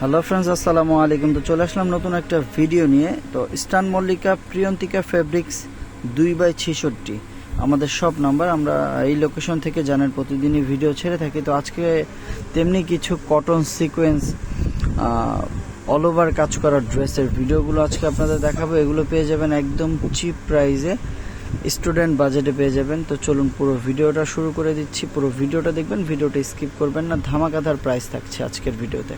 Hello friends আসসালামু আলাইকুম। তো চলে আসলাম নতুন একটা ভিডিও নিয়ে। তো স্টান মল্লিকা প্রিয়ন্তিকা ফেব্রিক্স দুই বাই ছেষট্টি। আমাদের সব নাম্বার আমরা এই লোকেশন থেকে জানেন, প্রতিদিনই ভিডিও ছেড়ে থাকি। তো আজকে তেমনি কিছু কটন সিকোয়েন্স অল ওভার কাজ করা ড্রেসের ভিডিওগুলো আজকে আপনাদের দেখাবো। এগুলো পেয়ে যাবেন একদম চিপ প্রাইসে স্টুডেন্ট বাজেটে পেয়ে যাবেন। তো চলুন পুরো ভিডিওটা শুরু করে দিচ্ছি। পুরো ভিডিওটা দেখবেন ভিডিওটা স্কিপ করবেন না। ধামাকাধার প্রাইস থাকছে আজকের ভিডিওতে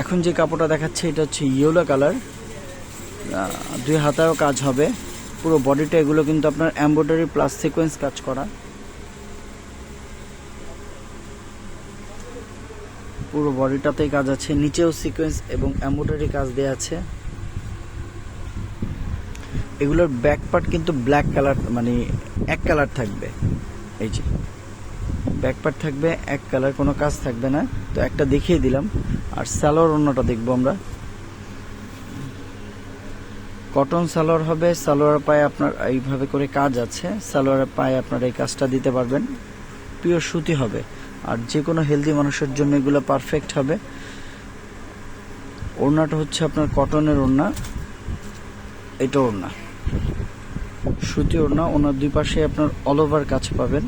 এখন যে কাপড়টা দেখাচ্ছে, এটা হচ্ছে ইয়েলো কালার দুই হাতায়ও কাজ হবে। পুরো বডিটা এগুলো কিন্তু আপনার এমব্রয়ডারি প্লাস সিকোয়েন্স কাজ করা। পুরো বডিটাতেই কাজ আছে। নিচেও সিকোয়েন্স এবং এমব্রয়ডারি কাজ দেওয়া আছে। এগুলোর ব্যাক পার্ট কিন্তু ব্ল্যাক কালার মানে এক কালার থাকবে। এই যে। ব্যাক পার্ট থাকবে, এক কালার কোনো কাজ থাকবে না। তো একটা দেখিয়ে দিলাম। আর সালোয়ার অন্যটা দেখব আমরা। কটন সালোয়ার হবে, সালোয়ার পায়ে আপনার এইভাবে করে কাজ আছে। সালোয়ারের পায়ে আপনার এই কাজটা দিতে পারবেন। পিওর সুতি হবে। আর যে কোনো হেলদি মানুষের জন্য এগুলো পারফেক্ট হবে। ওড়নাটা হচ্ছে আপনার কটনের ওড়না। এটা ওড়না। সুতি ওড়না, ওনার দুই পাশে আপনার অল ওভার কাজ পাবেন।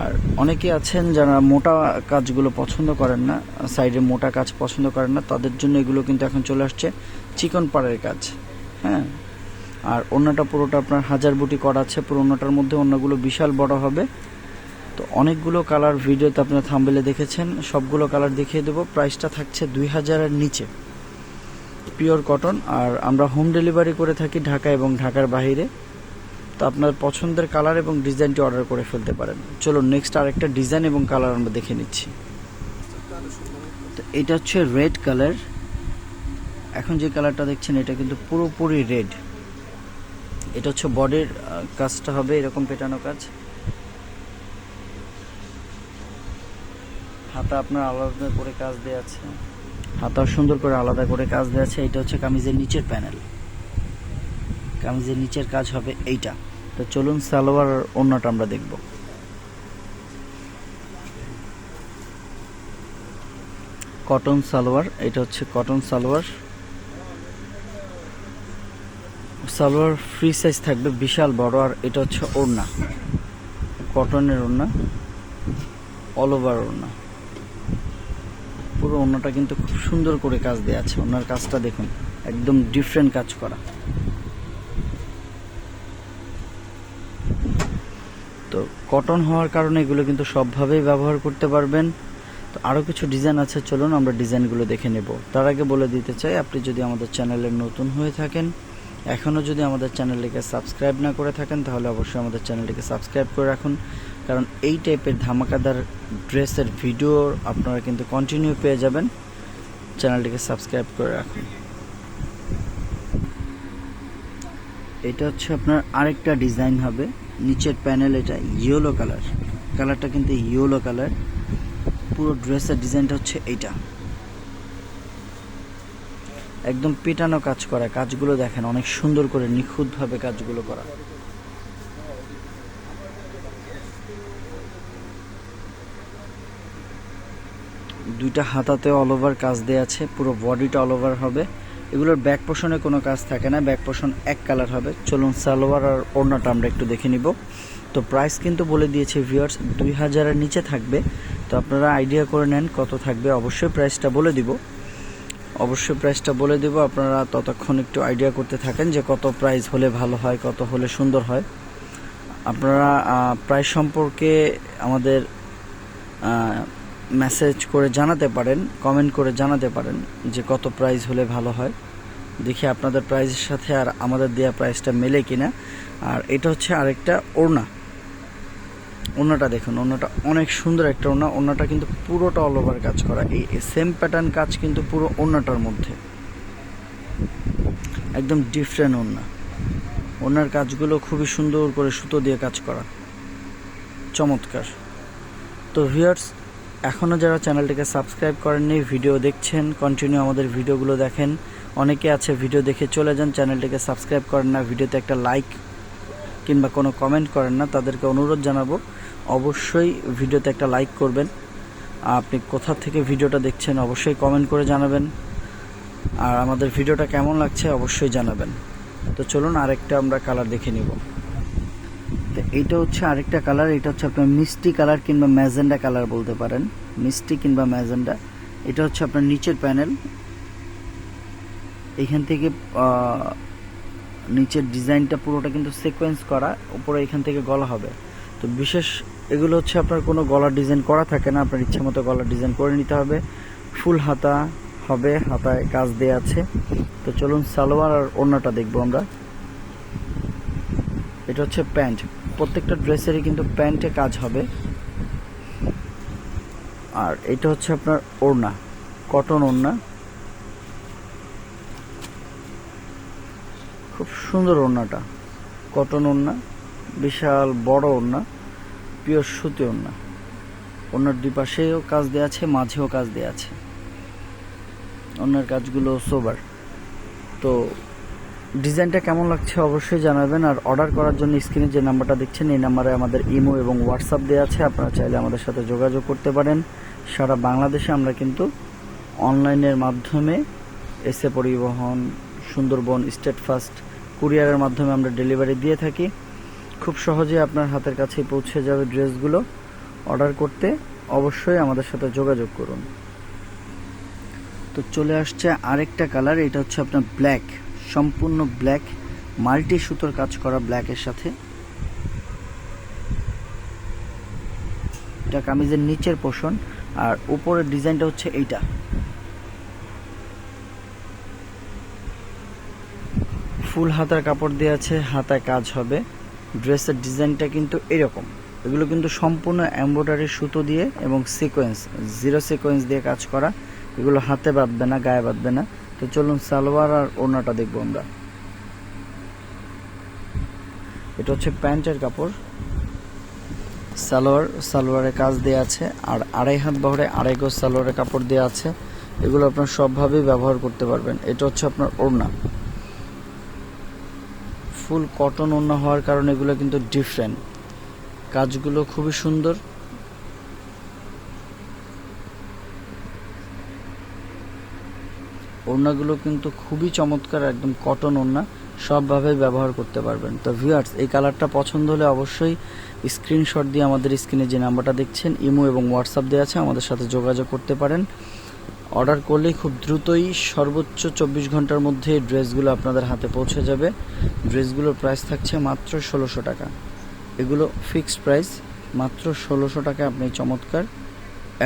আর অনেকে আছেন যারা মোটা কাজগুলো পছন্দ করেন না, সাইডে মোটা কাজ পছন্দ করেন না, তাদের জন্য এগুলো কিন্তু এখন চলে আসছে চিকন পাড়ের কাজ হ্যাঁ? আর অন্যটা পুরোটা আপনার হাজার বুটি করা আছে পুরো অন্যটার মধ্যে অন্যগুলো বিশাল বড় হবে। তো অনেকগুলো কালার ভিডিওতে আপনার থাম্বেলে দেখেছেন, সবগুলো কালার দেখিয়ে দেবো। প্রাইসটা থাকছে দুই হাজারের নিচে। পিওর কটন, আর আমরা হোম ডেলিভারি করে থাকি ঢাকা এবং ঢাকার বাইরে। তো আপনার পছন্দের কালার এবং ডিজাইনটি অর্ডার করে ফেলতে পারেন। চলো নেক্সট আরেকটা ডিজাইন এবং কালার আমরা দেখে নিচ্ছি। তো এটা হচ্ছে রেড কালার এখন যে কালারটা দেখছেন, এটা কিন্তু পুরোপুরি রেড এটা হচ্ছে বডির কাজটা হবে এরকম পেটানো কাজ। হাতা আপনার আলাদা করে কাজ দেওয়া আছে। হাতা সুন্দর করে আলাদা করে কাজ দেওয়া আছে। এটা হচ্ছে কামিজের নিচের প্যানেল কামিজের নিচের কাজ হবে এইটা। তো চলুন সালোয়ার অন্যটা আমরা দেখব। কটন সালোয়ার, এটা হচ্ছে cotton salwar. Salwar free size থাকবে, বিশাল বড়, আর এটা হচ্ছে ওড়না। কটনের ওড়না অল ওভার ওড়না। পুরো ওড়নাটা কিন্তু খুব সুন্দর করে কাজ দেওয়া আছে ওনার কাজটা দেখুন, একদম ডিফারেন্ট কাজ করা তো কটন হওয়ার কারণে এগুলো কিন্তু সবভাবেই ব্যবহার করতে পারবেন। তো আরও কিছু ডিজাইন আছে, চলুন আমরা ডিজাইনগুলো দেখে নেব। তার আগে বলে দিতে চাই, আপনি যদি আমাদের চ্যানেলে নতুন হয়ে থাকেন, এখনও যদি আমাদের চ্যানেলটিকে সাবস্ক্রাইব না করে থাকেন, তাহলে অবশ্যই আমাদের চ্যানেলটিকে সাবস্ক্রাইব করে রাখুন। কারণ এই টাইপের ধামাকাদার ড্রেসের ভিডিও আপনারা কিন্তু কন্টিনিউ পেয়ে যাবেন। চ্যানেলটিকে সাবস্ক্রাইব করে রাখুন। এটা হচ্ছে আপনার আরেকটা ডিজাইন হবে। নিচের প্যানেল এটা ইয়েলো কালার কালারটা কিন্তু ইয়েলো কালার পুরো ড্রেসের ডিজাইনটা হচ্ছে এইটা। একদম পেটানো কাজ করা। কাজগুলো দেখেন, অনেক সুন্দর করে নিখুঁতভাবে কাজগুলো করা। দুইটা হাতাতে অল ওভার কাজ দেওয়া আছে, পুরো বডিটা অল ওভার হবে। এগুলোর ব্যাক পোষণে কোনো কাজ থাকে না ব্যাক পোষণ এক কালার হবে। চলুন সালোয়ার আর ওড়নাটা আমরা একটু দেখে নিব। তো প্রাইস কিন্তু বলে দিয়েছে ভিউয়ার্স দুই হাজারের নিচে থাকবে। তো আপনারা আইডিয়া করে নেন কত থাকবে। অবশ্যই প্রাইসটা বলে দিব। অবশ্যই প্রাইসটা বলে দেব। আপনারা ততক্ষণ একটু আইডিয়া করতে থাকেন যে কত প্রাইস হলে ভালো হয়, কত হলে সুন্দর হয়। আপনারা প্রাইস সম্পর্কে আমাদের মেসেজ করে জানাতে পারেন কমেন্ট করে জানাতে পারেন যে কত প্রাইস হলে ভালো হয়। দেখি আপনাদের প্রাইসের সাথে আর আমাদের দেওয়া প্রাইসটা মেলে কিনা। আর এটা হচ্ছে আরেকটা ওড়না। ওড়নাটা দেখুন, ওড়নাটা অনেক সুন্দর একটা ওড়না। ওড়নাটা কিন্তু পুরোটা অল ওভার কাজ করা। এই সেম প্যাটার্ন কাজ কিন্তু পুরো ওড়নাটার মধ্যে। একদম ডিফারেন্ট ওড়না। ওড়নার কাজগুলো খুবই সুন্দর করে সুতো দিয়ে কাজ করা। চমৎকার। তো ভিউয়ার্স এখনও যারা চ্যানেলটিকে সাবস্ক্রাইব করেননি, ভিডিও দেখছেন কন্টিনিউ আমাদের ভিডিওগুলো দেখেন। অনেকে আছে ভিডিও দেখে চলে যান, চ্যানেলটিকে সাবস্ক্রাইব করেন না, ভিডিওতে একটা লাইক কিংবা কোনো কমেন্ট করেন না, তাদেরকে অনুরোধ জানাব, অবশ্যই ভিডিওতে একটা লাইক করবেন। আপনি কোথা থেকে ভিডিওটা দেখছেন অবশ্যই কমেন্ট করে জানাবেন। আর আমাদের ভিডিওটা কেমন লাগছে অবশ্যই জানাবেন। তো চলুন আরেকটা আমরা কালার দেখে নিব। তো এইটা হচ্ছে আরেকটা কালার, এটা হচ্ছে আপনার মিষ্টি কালার কিংবা ম্যাজেন্ডা কালার বলতে পারেন। মিষ্টি কিংবা ম্যাজেন্ডা। এটা হচ্ছে আপনার নিচের প্যানেল। এইখান থেকে নিচের ডিজাইনটা পুরোটা কিন্তু সিকোয়েন্স করা, উপরে এখান থেকে গলা হবে। তো বিশেষ এগুলো হচ্ছে আপনার কোনো গলার ডিজাইন করা থাকে না, আপনার ইচ্ছে মতো গলার ডিজাইন করে নিতে হবে। ফুল হাতা হবে, হাতায় কাজ দেওয়া আছে। তো চলুন সালোয়ার আর ওড়নাটা দেখব আমরা। এটা হচ্ছে প্যান্ট। প্রত্যেকটা ড্রেসেরই কিন্তু প্যান্টে কাজ হবে। আর এটা হচ্ছে আপনার ওড়না, কটন ওড়না। খুব সুন্দর ওড়নাটা, কটন ওড়না, বিশাল বড় ওড়না, পিওর সুতি ওড়না। ওড়নার দুই পাশেও কাজ দেওয়া আছে, মাঝেও কাজ দেওয়া আছে। ওড়নার কাজগুলো সোবার তো ডিজাইনটা কেমন লাগছে অবশ্যই জানাবেন, আর অর্ডার করার জন্য স্ক্রিনে যে নাম্বারটা দেখছেন, এই নাম্বারে আমাদের ইমো এবং হোয়াটসঅ্যাপ দেওয়া আছে, আপনারা চাইলে আমাদের সাথে যোগাযোগ করতে পারেন। সারা বাংলাদেশে আমরা কিন্তু অনলাইনের মাধ্যমে এসে পরিবহন, সুন্দরবন স্টেট ফাস্ট কুরিয়ারের মাধ্যমে আমরা ডেলিভারি দিয়ে থাকি। খুব সহজে আপনার হাতের কাছেই পৌঁছে যাবে ড্রেসগুলো অর্ডার করতে অবশ্যই আমাদের সাথে যোগাযোগ করুন। তো চলে আসছে আরেকটা কালার এটা হচ্ছে আপনার ব্ল্যাক সম্পূর্ণ ব্ল্যাক, মাল্টি সুতোর কাজ করা ব্ল্যাকের সাথে। এটা কামিজের নিচের পোষণ আর উপরের ডিজাইনটা হচ্ছে এইটা। ফুল হাতার কাপড় দেওয়া আছে, হাতায় কাজ হবে। ড্রেসের ডিজাইনটা কিন্তু এরকম। এগুলো কিন্তু সম্পূর্ণ এমব্রয়ডারি সুতো দিয়ে এবং সিকোয়েন্স জিরো সিকোয়েন্স দিয়ে কাজ করা। এগুলো হাতে বাঁধবে না, গায়ে বাঁধবে না। তো চলুন সালোয়ার আর ওড়নাটা দেখব আমরা। এটা হচ্ছে প্যান্টের কাপড়। সালোয়ার, সালোয়ারে কাজ দেওয়া আছে, আর আড়াই হাত বহরে আড়াই গজ সালোয়ারের কাপড় দেওয়া আছে। এগুলো আপনার সবভাবেই ব্যবহার করতে পারবেন। এটা হচ্ছে আপনার ওড়না। ফুল কটন ওড়না হওয়ার কারণে এগুলো কিন্তু ডিফারেন্ট কাজগুলো খুবই সুন্দর। ওড়নাগুলো কিন্তু খুবই চমৎকার, একদম কটন ওড়না সবভাবে ব্যবহার করতে পারবেন। তো ভিউয়ার্স এই কালারটা পছন্দ হলে অবশ্যই স্ক্রিনশট দিয়ে আমাদের স্ক্রিনে যে নাম্বারটা দেখছেন, ইমো এবং হোয়াটসঅ্যাপ দেওয়া আছে, আমাদের সাথে যোগাযোগ করতে পারেন। অর্ডার করলেই খুব দ্রুতই সর্বোচ্চ চব্বিশ ঘণ্টার মধ্যে ড্রেসগুলো আপনাদের হাতে পৌঁছে যাবে। ড্রেসগুলোর প্রাইস থাকছে মাত্র ষোলোশো টাকা। এগুলো ফিক্সড প্রাইস মাত্র ষোলোশো টাকা আপনি চমৎকার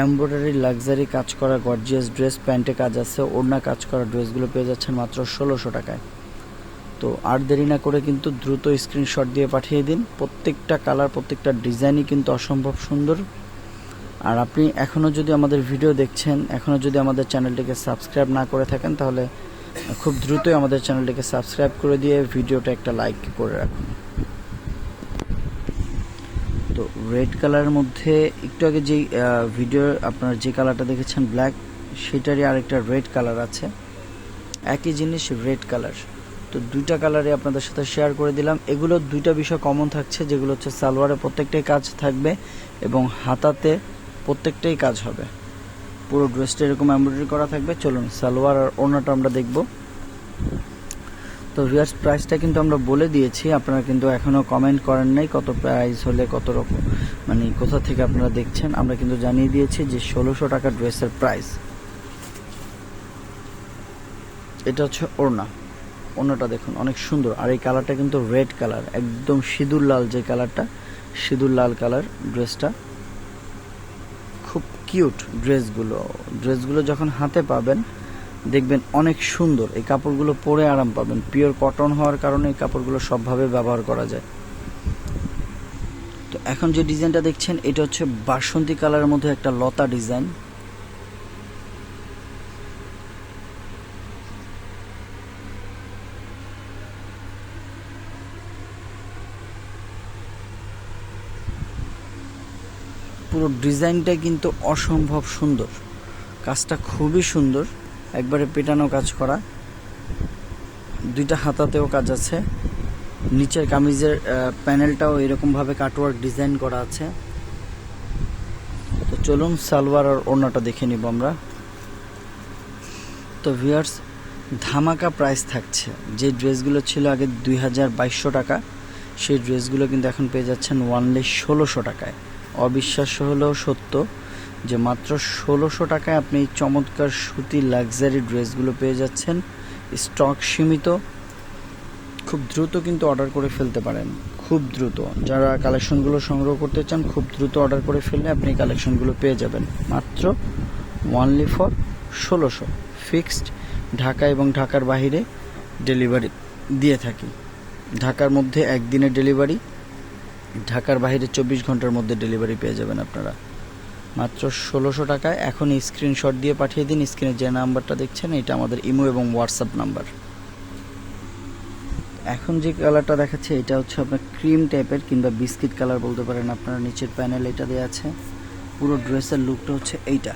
এমব্রয়ডারি, লাক্সারি, কাজ করা গর্জিয়াস ড্রেস, প্যান্টে কাজ আছে, ওড়না কাজ করা ড্রেসগুলো পেয়ে যাচ্ছেন মাত্র ষোলোশো টাকায়। তো আর দেরি না করে কিন্তু দ্রুত স্ক্রিনশট দিয়ে পাঠিয়ে দিন। প্রত্যেকটা কালার প্রত্যেকটা ডিজাইনই কিন্তু অসম্ভব সুন্দর। আর আপনি এখনও যদি আমাদের ভিডিও দেখছেন এখনও যদি আমাদের চ্যানেলটিকে সাবস্ক্রাইব না করে থাকেন, তাহলে খুব দ্রুতই আমাদের চ্যানেলটিকে সাবস্ক্রাইব করে দিয়ে ভিডিওটা একটা লাইক করে রাখুন। তো রেড কালারের মধ্যে একটু আগে যেই ভিডিও আপনার যে কালারটা দেখেছেন ব্ল্যাক সেটারই আরেকটা রেড কালার আছে। একই জিনিস রেড কালার তো দুইটা কালারে আপনাদের সাথে শেয়ার করে দিলাম। এগুলো দুইটা বিষয় কমন থাকছে, যেগুলো হচ্ছে সালোয়ারে প্রত্যেকটাই কাজ থাকবে এবং হাতাতে প্রত্যেকটাই কাজ হবে। পুরো ড্রেসটা এরকম এমব্রয়ডারি করা থাকবে। চলুন, সালোয়ার আর ওড়নাটা আমরা দেখব। তো রিয়ার্স প্রাইসটা কিন্তু আমরা বলে দিয়েছি, আপনারা কিন্তু এখনও কমেন্ট করেন নাই কত প্রাইস হলে কত রকম মানে কোথা থেকে আপনারা দেখছেন, আমরা কিন্তু জানিয়ে দিয়েছি যে ষোলোশো টাকা ড্রেসের প্রাইস এটা হচ্ছে ওড়না। ওড়নাটা দেখুন, অনেক সুন্দর। আর এই কালারটা কিন্তু রেড কালার একদম সিঁদুর লাল যে কালারটা সিঁদুর লাল কালার ড্রেসটা খুব কিউট ড্রেসগুলো ড্রেসগুলো যখন হাতে পাবেন দেখবেন অনেক সুন্দর। এই কাপড়গুলো পরে আরাম পাবেন। পিওর কটন হওয়ার কারণে এই কাপড়গুলো সবভাবে ব্যবহার করা যায়। তো এখন যে ডিজাইনটা দেখছেন, এটা হচ্ছে বাসন্তী কালারের মধ্যে একটা লতা ডিজাইন। পুরো ডিজাইনটা কিন্তু অসম্ভব সুন্দর। কাজটা খুবই সুন্দর। একবারে পেটানো কাজ করা। দুইটা হাতাতেও কাজ আছে। নিচের কামিজের প্যানেলটাও এরকমভাবে কাটওয়ার্ক ডিজাইন করা আছে। তো চলুন সালোয়ার আর ওড়নাটা দেখে নিব আমরা। তো ভিউয়ার্স ধামাকা প্রাইস থাকছে। যে ড্রেসগুলো ছিল আগে দুই হাজার বাইশশো টাকা, সেই ড্রেসগুলো কিন্তু এখন পেয়ে যাচ্ছেন ওয়ানলি ষোলোশো টাকায়। অবিশ্বাস্য হলেও সত্য। যে মাত্র ষোলোশো টাকায় আপনি এই চমৎকার সুতির লাক্সারি ড্রেসগুলো পেয়ে যাচ্ছেন। স্টক সীমিত। খুব দ্রুত কিন্তু অর্ডার করে ফেলতে পারেন। খুব দ্রুত। যারা কালেকশনগুলো সংগ্রহ করতে চান, খুব দ্রুত অর্ডার করে ফেললে আপনি কালেকশনগুলো পেয়ে যাবেন। মাত্র ওয়ানলি ফর ষোলোশো। ফিক্সড ঢাকা এবং ঢাকার বাইরে ডেলিভারি দিয়ে থাকি। ঢাকার মধ্যে একদিনের ডেলিভারি, ঢাকার বাহিরে চব্বিশ ঘণ্টার মধ্যে ডেলিভারি পেয়ে যাবেন আপনারা। মাত্র ষোলোশো টাকায়। এখন স্ক্রিনশট দিয়ে পাঠিয়ে দিন। স্ক্রিনে যে নাম্বারটা দেখছেন, এটা আমাদের ইমো এবং হোয়াটসঅ্যাপ নাম্বার। এখন যে কালারটা দেখাচ্ছে, এটা হচ্ছে আপনার ক্রিম টাইপের কিংবা বিস্কিট কালার বলতে পারেন। আপনার নিচের প্যানেল এটা দেওয়া আছে। পুরো ড্রেসের লুকটা হচ্ছে এইটা।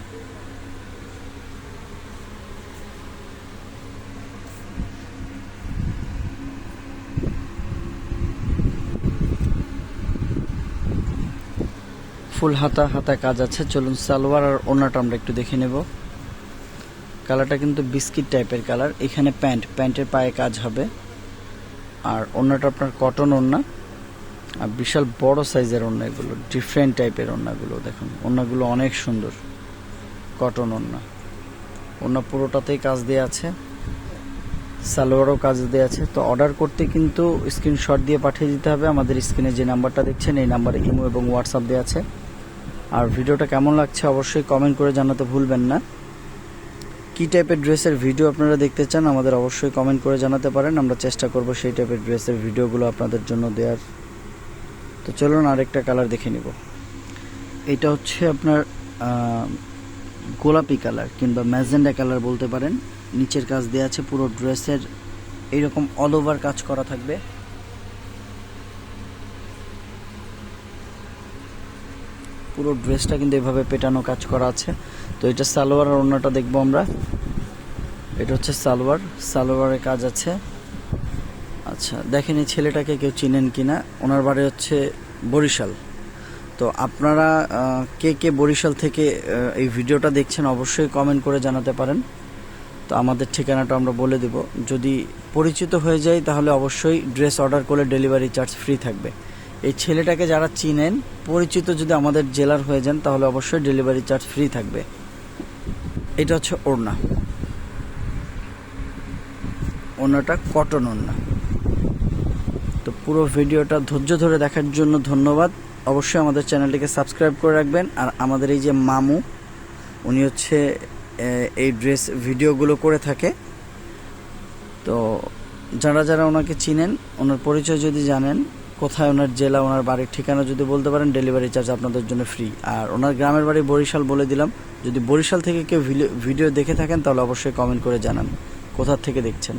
ফুল হাতা হাতা কাজ আছে। চলুন সালোয়ার আর ওনাটা আমরা একটু দেখে নেব। কালারটা কিন্তু বিস্কিট টাইপের কালার। এখানে প্যান্ট, প্যান্টের পায়ে কাজ হবে। আর ওড়নাটা আপনার কটন ওড়না। আর বিশাল বড় সাইজের ওড়না এগুলো ডিফারেন্ট টাইপের ওড়নাগুলো দেখুন। ওড়নাগুলো অনেক সুন্দর, কটন ওড়না। ওনা পুরোটাতেই কাজ দেওয়া আছে। সালোয়ারও কাজ দেওয়া আছে। তো অর্ডার করতে কিন্তু স্ক্রিনশট দিয়ে পাঠিয়ে দিতে হবে। আমাদের স্ক্রিনে যে নাম্বারটা দেখছেন, এই নাম্বারে ইমো এবং হোয়াটসঅ্যাপ দেওয়া আছে। আর ভিডিওটা কেমন লাগছে অবশ্যই কমেন্ট করে জানাতে ভুলবেন না। কি টাইপের ড্রেসের ভিডিও আপনারা দেখতে চান আমাদের অবশ্যই কমেন্ট করে জানাতে পারেন। আমরা চেষ্টা করব সেই টাইপের ড্রেসের ভিডিওগুলো আপনাদের জন্য দেওয়ার তো চলুন আরেকটা কালার দেখে নিব। এটা হচ্ছে আপনার গোলাপি কালার কিংবা ম্যাজেন্ডা কালার বলতে পারেন। নিচের কাজ দেওয়া আছে পুরো ড্রেসের এইরকম অল ওভার কাজ করা থাকবে। পুরো ড্রেসটা কিন্তু এভাবে পেটানো কাজ করা আছে। তো এটা সালোয়ার আর অন্যটা দেখব আমরা। এটা হচ্ছে সালোয়ার। সালোয়ারের কাজ আছে। আচ্ছা দেখেন এই ছেলেটাকে কেউ চিনেন কি না ওনার বাড়ি হচ্ছে বরিশাল। তো আপনারা কে কে বরিশাল থেকে এই ভিডিওটা দেখছেন অবশ্যই কমেন্ট করে জানাতে পারেন। তো আমাদের ঠিকানাটা আমরা বলে দেব। যদি পরিচিত হয়ে যায় তাহলে অবশ্যই ড্রেস অর্ডার করলে ডেলিভারি চার্জ ফ্রি থাকবে। এই ছেলেটাকে যারা চিনেন, পরিচিত যদি আমাদের জেলার হয়ে যান, তাহলে অবশ্যই ডেলিভারি চার্জ ফ্রি থাকবে। এটা হচ্ছে ওড়না। ওড়নাটা কটন ওড়না। তো পুরো ভিডিওটা ধৈর্য ধরে দেখার জন্য ধন্যবাদ। অবশ্যই আমাদের চ্যানেলটিকে সাবস্ক্রাইব করে রাখবেন। আর আমাদের এই যে মামু, উনি হচ্ছে এই ড্রেস ভিডিওগুলো করে থাকে। তো যারা যারা ওনাকে চিনেন, ওনার পরিচয় যদি জানেন কোথায় ওনার জেলা, ওনার বাড়ির ঠিকানা যদি বলতে পারেন ডেলিভারি চার্জ আপনাদের জন্য ফ্রি আর ওনার গ্রামের বাড়ি বরিশাল বলে দিলাম। যদি বরিশাল থেকে কেউ ভিডিও দেখে থাকেন, তাহলে অবশ্যই কমেন্ট করে জানান। কোথা থেকে দেখছেন?